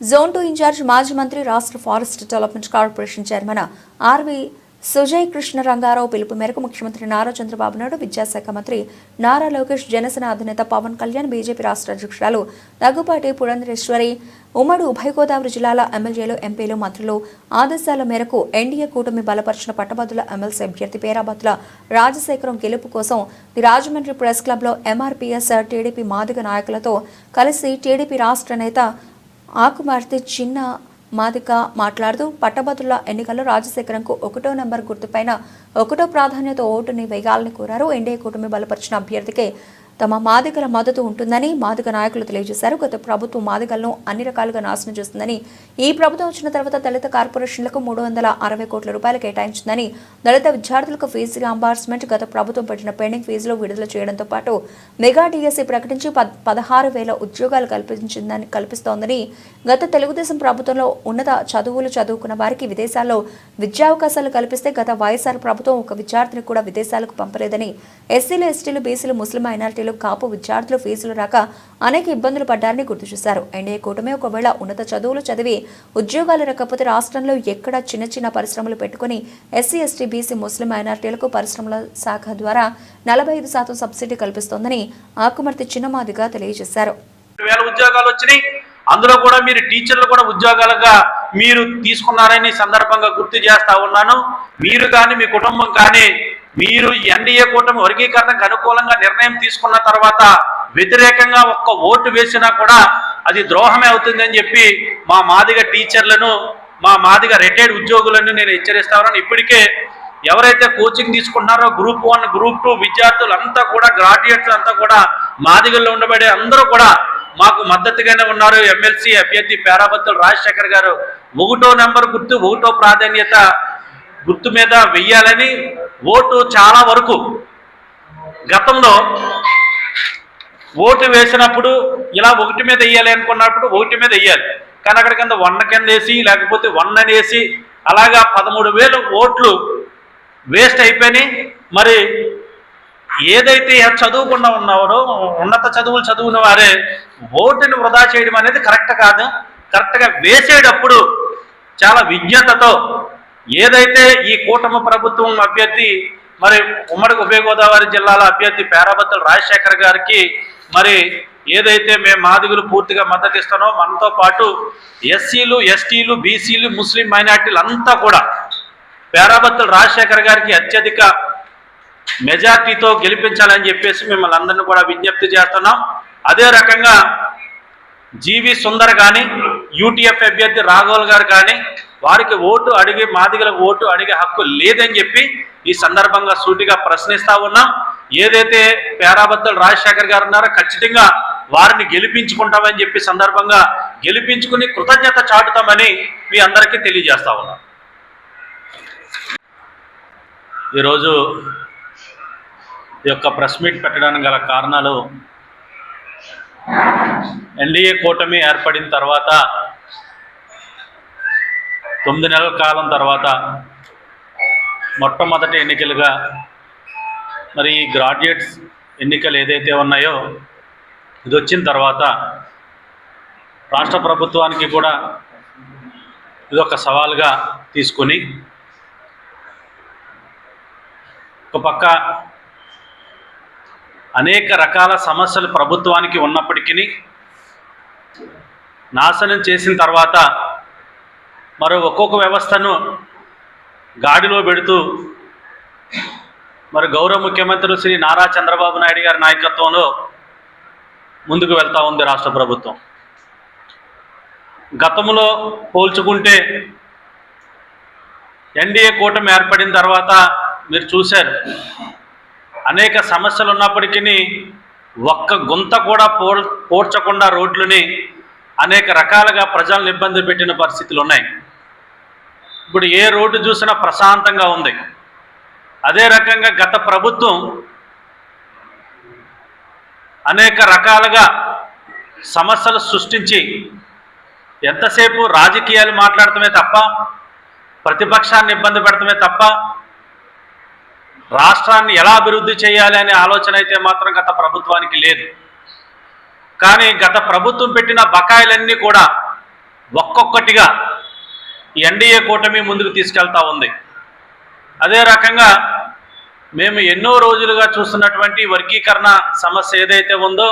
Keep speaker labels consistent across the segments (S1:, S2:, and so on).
S1: Zone two incharge మాజీ మంత్రి రాష్ట్ర forest development corporation chairman R V Sujay Krishna Rangarao పిలుపు మేరకు ముఖ్యమంత్రి నారా చంద్రబాబు నాయుడు విద్యాశాఖ మంత్రి నారా లోకేష్ జనసేన అధినేత పవన్ కళ్యాణ్ బీజేపీ రాష్ట్ర అధ్యక్షురాలు దగ్గుపాటి పురంధరేశ్వరి ఉమ్మడి ఉభయ గోదావరి జిల్లాల ఎమ్మెల్యేలు ఎంపీలు మంత్రులు ఆదేశాల మేరకు ఎన్డీఏ కూటమి బలపరిచిన పట్టభద్రుల ఎమ్మెల్సీ అభ్యర్థి పేరాబత్తుల రాజశేఖరం గెలుపు కోసం రాజమండ్రి ప్రెస్ క్లబ్లో ఎంఆర్పీఎస్ టీడీపీ మాదిగ నాయకులతో కలిసి టీడీపీ రాష్ట్ర నేత ఆకుమార్తె చిన్న మాదిక మాట్లాడుతూ పట్టభద్రుల ఎన్నికల్లో రాజశేఖరంకు ఒకటో నెంబర్ గుర్తుపైన ఒకటో ప్రాధాన్యత ఓటుని వేయాలని కోరారు. ఎన్డీఏ కూటమి బలపరిచిన అభ్యర్థికి తమ మాదిగల మద్దతు ఉంటుందని మాదిగ నాయకులు తెలియజేశారు. గత ప్రభుత్వం మాదిగలను అన్ని రకాలుగా నాశనం చేస్తుందని ఈ ప్రభుత్వం వచ్చిన తర్వాత దళిత కార్పొరేషన్లకు మూడు వందల అరవై కోట్ల రూపాయలు కేటాయించిందని దళిత విద్యార్థులకు ఫీజు రియంబర్స్మెంట్ గత ప్రభుత్వం పెట్టిన పెండింగ్ ఫీజులు విడుదల చేయడంతో పాటు మెగా డిఎస్సీ ప్రకటించి పద్ పదహారు వేల ఉద్యోగాలు కల్పించిందని కల్పిస్తోందని గత తెలుగుదేశం ప్రభుత్వంలో ఉన్నత చదువులు చదువుకున్న వారికి విదేశాల్లో విద్యావకాశాలు కల్పిస్తే గత వైఎస్ఆర్ ప్రభుత్వం ఒక విద్యార్థిని కూడా విదేశాలకు పంపలేదని ఎస్సీలు ఎస్టీలు బీసీలు ముస్లిం మైనారిటీలు కాపు విద్యార్థులు ఫీజులు రాక అనేక ఇబ్బందులు పడ్డారని గుర్తు చేశారు. ఎన్డీఏ కూటమి ఒకవేళ ఉన్నత చదువులు చదివి ఉద్యోగాలు రాకపోతే రాష్ట్రంలో ఎక్కడ చిన్న చిన్న పరిశ్రమలు పెట్టుకుని ఎస్సీ ఎస్టీ బీసీ ముస్లిం మైనార్టీలకు పరిశ్రమల శాఖ ద్వారా నలభై ఐదు శాతం సబ్సిడీ కల్పిస్తోందని ఆకుమర్తి చిన్నమాదిగా తెలియజేశారు.
S2: ఉద్యోగాలు వచ్చినాయి. అందులో కూడా మీరు టీచర్లు కూడా ఉద్యోగాలుగా మీరు తీసుకున్నారని సందర్భంగా గుర్తు చేస్తా ఉన్నాను. మీరు కానీ మీ కుటుంబం కానీ మీరు ఎన్డీఏ కూటమి వర్గీకరణకు అనుకూలంగా నిర్ణయం తీసుకున్న తర్వాత వ్యతిరేకంగా ఒక్క ఓటు వేసినా కూడా అది ద్రోహమే అవుతుందని చెప్పి మా మాదిగ టీచర్లను మా మాదిగ రిటైర్డ్ ఉద్యోగులను నేను హెచ్చరిస్తా ఉన్నాను. ఇప్పటికే ఎవరైతే కోచింగ్ తీసుకుంటున్నారో గ్రూప్ వన్ గ్రూప్ టూ విద్యార్థులు అంతా కూడా గ్రాడ్యుయేట్స్ అంతా కూడా మాదిగల్లో ఉండబడే అందరూ కూడా మాకు మద్దతుగానే ఉన్నారు. ఎమ్మెల్సీ అభ్యర్థి పేరాబత్తులు రాజశేఖర్ గారు. ఒకటో నెంబర్ గుర్తు ఒకటో ప్రాధాన్యత గుర్తు మీద వెయ్యాలని ఓటు చాలా వరకు గతంలో ఓటు వేసినప్పుడు ఇలా ఒకటి మీద వేయాలి అనుకున్నప్పుడు ఒకటి మీద వేయాలి కానీ అక్కడ కింద వన్న కింద వేసి లేకపోతే వన్ అని వేసి అలాగా పదమూడు వేలు ఓట్లు వేస్ట్ అయిపోయినాయి. మరి ఏదైతే చదువుకుండా ఉన్నారో ఉన్నత చదువులు చదువున వారే ఓటుని వృధా చేయడం అనేది కరెక్ట్ కాదు. కరెక్ట్గా వేసేటప్పుడు చాలా విజ్ఞతతో ఏదైతే ఈ కూటమి ప్రభుత్వం అభ్యర్థి మరి ఉమ్మడి ఉభయ గోదావరి జిల్లాల అభ్యర్థి పేరాబత్తుల రాజశేఖర్ గారికి మరి ఏదైతే మేము మాదిగులు పూర్తిగా మద్దతు ఇస్తానో మనతో పాటు ఎస్సీలు ఎస్టీలు బీసీలు ముస్లిం మైనార్టీలు అంతా కూడా పేరాబత్తుల రాజశేఖర్ గారికి అత్యధిక మెజార్టీతో గెలిపించాలని చెప్పేసి మిమ్మల్ని అందరినీ కూడా విజ్ఞప్తి చేస్తున్నాం. అదే రకంగా జీవి సుందర్ కానీ యూటీఎఫ్ అభ్యర్థి రాఘవల్ గారు కానీ వారికి ఓటు అడిగి మాదిగలకు ఓటు అడిగే హక్కు లేదని చెప్పి ఈ సందర్భంగా సూటిగా ప్రశ్నిస్తా ఉన్నాం. ఏదైతే పేరాబత్తుల రాజశేఖర్ గారు ఉన్నారో ఖచ్చితంగా వారిని గెలిపించుకుంటామని చెప్పి సందర్భంగా గెలిపించుకుని కృతజ్ఞత చాటుతామని మీ అందరికీ తెలియజేస్తా ఉన్నాం. ఈరోజు ఈ యొక్క ప్రెస్ మీట్ పెట్టడానికి గల కారణాలు ఎన్డీఏ కూటమి ఏర్పడిన తర్వాత తొమ్మిది నెలల కాలం తర్వాత మొట్టమొదటి ఎన్నికలుగా మరి ఈ గ్రాడ్యుయేట్స్ ఎన్నికలు ఏదైతే ఉన్నాయో ఇది వచ్చిన తర్వాత రాష్ట్ర ప్రభుత్వానికి కూడా ఇది ఒక సవాల్గా తీసుకొని ఒక పక్క అనేక రకాల సమస్యలు ప్రభుత్వానికి ఉన్నప్పటికీ నాశనం చేసిన తర్వాత మరో ఒక్కొక్క వ్యవస్థను గాడిలో పెడుతూ మరి గౌరవ ముఖ్యమంత్రి శ్రీ నారా చంద్రబాబు నాయుడు గారి నాయకత్వంలో ముందుకు వెళ్తూ ఉంది రాష్ట్ర ప్రభుత్వం. గతంలో పోల్చుకుంటే ఎన్డీఏ కూటమి ఏర్పడిన తర్వాత మీరు చూశారు అనేక సమస్యలు ఉన్నప్పటికీ ఒక్క గుంత కూడా పోల్ పోడ్చకుండా రోడ్లని అనేక రకాలుగా ప్రజలను ఇబ్బంది పెట్టిన పరిస్థితులు ఉన్నాయి. ఇప్పుడు ఏ రోడ్డు చూసినా ప్రశాంతంగా ఉంది. అదే రకంగా గత ప్రభుత్వం అనేక రకాలుగా సమస్యలు సృష్టించి ఎంతసేపు రాజకీయాలు మాట్లాడటమే తప్ప ప్రతిపక్షాన్ని ఇబ్బంది పెడటమే తప్ప రాష్ట్రాన్ని ఎలా అభివృద్ధి చేయాలి అనే ఆలోచన అయితే మాత్రం గత ప్రభుత్వానికి లేదు. కానీ గత ప్రభుత్వం పెట్టిన బకాయిలన్నీ కూడా ఒక్కొక్కటిగా ఎన్డీఏ కూటమి ముందుకు తీసుకెళ్తా ఉంది. అదే రకంగా మేము ఎన్నో రోజులుగా చూస్తున్నటువంటి వర్గీకరణ సమస్య ఏదైతే ఉందో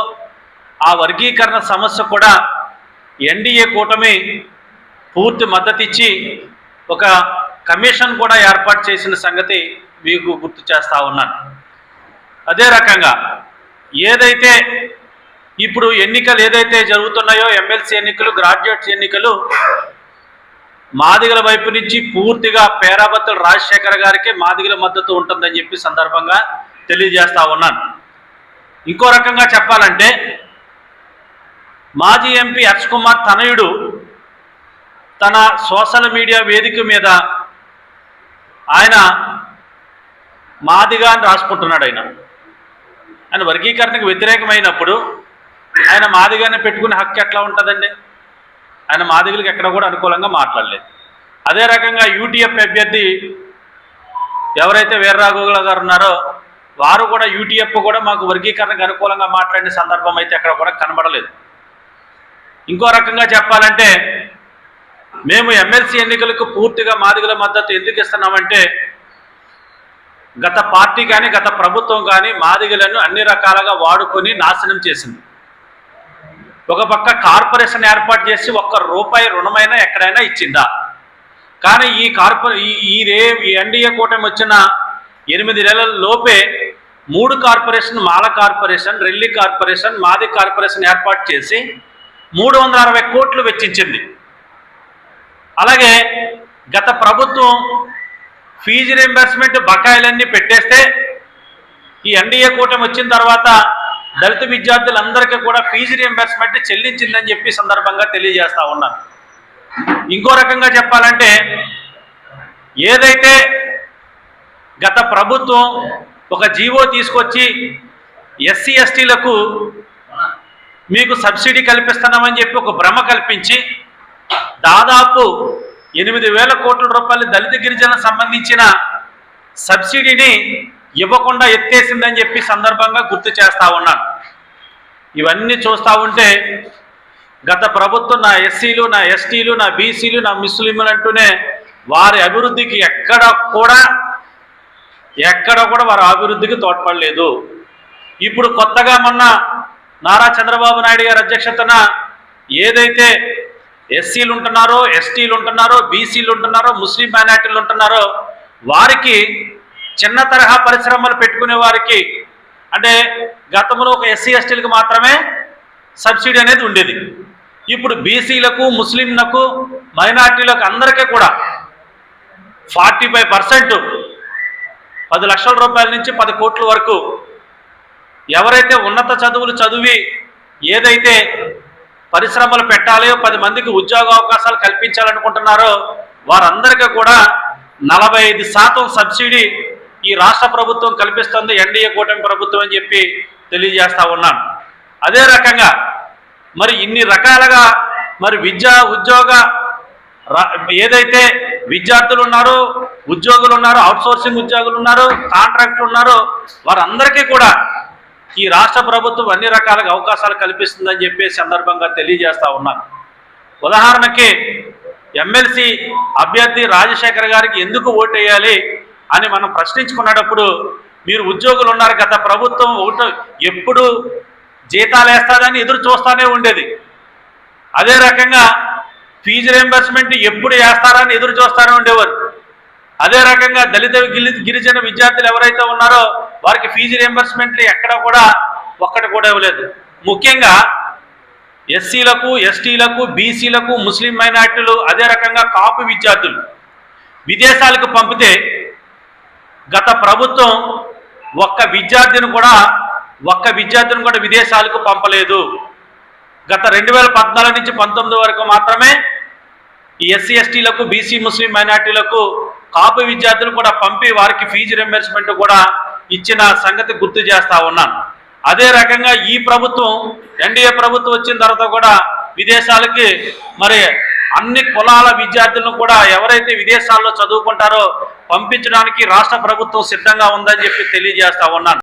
S2: ఆ వర్గీకరణ సమస్య కూడా ఎన్డీఏ కూటమి పూర్తి మద్దతిచ్చి ఒక కమిషన్ కూడా ఏర్పాటు చేసిన సంగతి మీకు గుర్తు చేస్తూ ఉన్నాను. అదే రకంగా ఏదైతే ఇప్పుడు ఎన్నికలు ఏదైతే జరుగుతున్నాయో ఎమ్మెల్సీ ఎన్నికలు గ్రాడ్యుయేట్స్ ఎన్నికలు మాదిగల వైపు నుంచి పూర్తిగా పేరాబత్తుల రాజశేఖర్ గారికి మాదిగల మద్దతు ఉంటుందని చెప్పి సందర్భంగా తెలియజేస్తా ఉన్నాను. ఇంకో రకంగా చెప్పాలంటే మాజీ ఎంపీ హర్ష్ కుమార్ తనయుడు తన సోషల్ మీడియా వేదిక మీద ఆయన మాదిగా అని రాసుకుంటున్నాడు ఆయన. ఆయన వర్గీకరణకు వ్యతిరేకమైనప్పుడు ఆయన మాదిగానే పెట్టుకునే హక్కు ఎట్లా ఉంటుందండి? ఆయన మాదిగలకు ఎక్కడ కూడా అనుకూలంగా మాట్లాడలేదు. అదే రకంగా యూటీఎఫ్ అభ్యర్థి ఎవరైతే వీర్రాఘవుల గారు ఉన్నారో వారు కూడా యూటీఎఫ్ కూడా మాకు వర్గీకరణకు అనుకూలంగా మాట్లాడిన సందర్భం అయితే ఎక్కడ కూడా కనబడలేదు. ఇంకో రకంగా చెప్పాలంటే మేము ఎమ్మెల్సీ ఎన్నికలకు పూర్తిగా మాదిగల మద్దతు ఎందుకు ఇస్తున్నామంటే గత పార్టీ కానీ గత ప్రభుత్వం కానీ మాదిగలను అన్ని రకాలుగా వాడుకొని నాశనం చేసింది. ఒక పక్క కార్పొరేషన్ ఏర్పాటు చేసి ఒక్క రూపాయి రుణమైనా ఎక్కడైనా ఇచ్చిందా? కానీ ఈ కార్పొ ఈ- ఈ రే ఈ ఎన్డీఏ కూటమి వచ్చిన ఎనిమిది నెలల లోపే మూడు corporation Mala corporation Relli corporation మాది కార్పొరేషన్ ఏర్పాటు చేసి మూడు వందల అరవై కోట్లు వెచ్చించింది. అలాగే గత ప్రభుత్వం ఫీజు రీంబర్స్మెంట్ బకాయిలన్నీ పెట్టేస్తే ఈ ఎన్డీఏ కూటమి వచ్చిన తర్వాత దళిత విద్యార్థులందరికీ కూడా ఫీజు రియంబర్స్మెంట్ చెల్లించిందని చెప్పి సందర్భంగా తెలియజేస్తా ఉన్నాను. ఇంకో రకంగా చెప్పాలంటే ఏదైతే గత ప్రభుత్వం ఒక జీవో తీసుకొచ్చి ఎస్సీ ఎస్టీలకు మీకు సబ్సిడీ కల్పిస్తున్నామని చెప్పి ఒక భ్రమ కల్పించి దాదాపు ఎనిమిది వేల కోట్ల రూపాయలు దళిత గిరిజన సంబంధించిన సబ్సిడీని ఇవ్వకుండా ఎత్తేసిందని చెప్పి సందర్భంగా గుర్తు చేస్తా ఉన్నాను. ఇవన్నీ చూస్తూ ఉంటే గత ప్రభుత్వం నా ఎస్సీలు నా ఎస్టీలు నా బీసీలు నా ముస్లింలు అంటూనే వారి అభివృద్ధికి ఎక్కడ కూడా ఎక్కడ కూడా వారి అభివృద్ధికి తోడ్పడలేదు. ఇప్పుడు కొత్తగా మొన్న నారా చంద్రబాబు నాయుడు గారి అధ్యక్షతన ఏదైతే ఎస్సీలు ఉంటున్నారో ఎస్టీలు ఉంటున్నారో బీసీలు ఉంటున్నారో ముస్లిం మైనార్టీలు ఉంటున్నారో వారికి చిన్న తరహా పరిశ్రమలు పెట్టుకునే వారికి అంటే గతంలో ఒక ఎస్సీ ఎస్టీలకు మాత్రమే సబ్సిడీ అనేది ఉండేది. ఇప్పుడు బీసీలకు ముస్లింలకు మైనార్టీలకు అందరికీ కూడా ఫార్టీ ఫైవ్ పర్సెంట్ పది లక్షల రూపాయల నుంచి పది కోట్ల వరకు ఎవరైతే ఉన్నత చదువులు చదివి ఏదైతే పరిశ్రమలు పెట్టాలో పది మందికి ఉద్యోగ అవకాశాలు కల్పించాలనుకుంటున్నారో వారందరికీ కూడా నలభై ఐదు శాతం సబ్సిడీ ఈ రాష్ట్ర ప్రభుత్వం కల్పిస్తుంది ఎన్డీఏ కూటమి ప్రభుత్వం అని చెప్పి తెలియజేస్తా ఉన్నాను. అదే రకంగా మరి ఇన్ని రకాలుగా మరి విద్యా ఉద్యోగ రా- ఏదైతే విద్యార్థులు ఉన్నారో ఉద్యోగులు ఉన్నారో అవుట్సోర్సింగ్ ఉద్యోగులు ఉన్నారో కాంట్రాక్టులు ఉన్నారో వారందరికీ కూడా ఈ రాష్ట్ర ప్రభుత్వం అన్ని రకాలుగా అవకాశాలు కల్పిస్తుందని చెప్పి సందర్భంగా తెలియజేస్తా ఉన్నాను. ఉదాహరణకి ఎమ్మెల్సీ అభ్యర్థి రాజశేఖర్ గారికి ఎందుకు ఓటు వేయాలి అని మనం ప్రశ్నించుకున్నప్పుడు మీరు ఉద్యోగులు ఉన్నారు గత ప్రభుత్వం ఒకటో ఎప్పుడు జీతాలు వేస్తాదని ఎదురు చూస్తూనే ఉండేది. అదే రకంగా ఫీజు రియంబర్స్మెంట్ ఎప్పుడు వేస్తారని ఎదురు చూస్తూనే ఉండేవారు. అదే రకంగా దళిత గిరిజన విద్యార్థులు ఎవరైతే ఉన్నారో వారికి ఫీజు రియంబర్స్మెంట్ ఎక్కడ కూడా ఒక్కటి కూడా ఇవ్వలేదు. ముఖ్యంగా ఎస్సీలకు ఎస్టీలకు బీసీలకు ముస్లిం మైనార్టీలు అదే రకంగా కాపు విద్యార్థులు విదేశాలకు పంపితే గత ప్రభుత్వం ఒక్క విద్యార్థిని కూడా ఒక్క విద్యార్థిని కూడా విదేశాలకు పంపలేదు. గత రెండు వేల పద్నాలుగు నుంచి పంతొమ్మిది వరకు మాత్రమే ఈ ఎస్సీ ఎస్టీలకు బీసీ ముస్లిం మైనార్టీలకు కాపు విద్యార్థులు కూడా పంపి వారికి ఫీజు రింబర్స్మెంట్ కూడా ఇచ్చిన సంగతి గుర్తు చేస్తా ఉన్నాను. అదే రకంగా ఈ ప్రభుత్వం ఎన్డీఏ ప్రభుత్వం వచ్చిన తర్వాత కూడా విదేశాలకి మరి అన్ని కులాల విద్యార్థులను కూడా ఎవరైతే విదేశాల్లో చదువుకుంటారో పంపించడానికి రాష్ట్ర ప్రభుత్వం సిద్ధంగా ఉందని చెప్పి తెలియజేస్తా ఉన్నాను.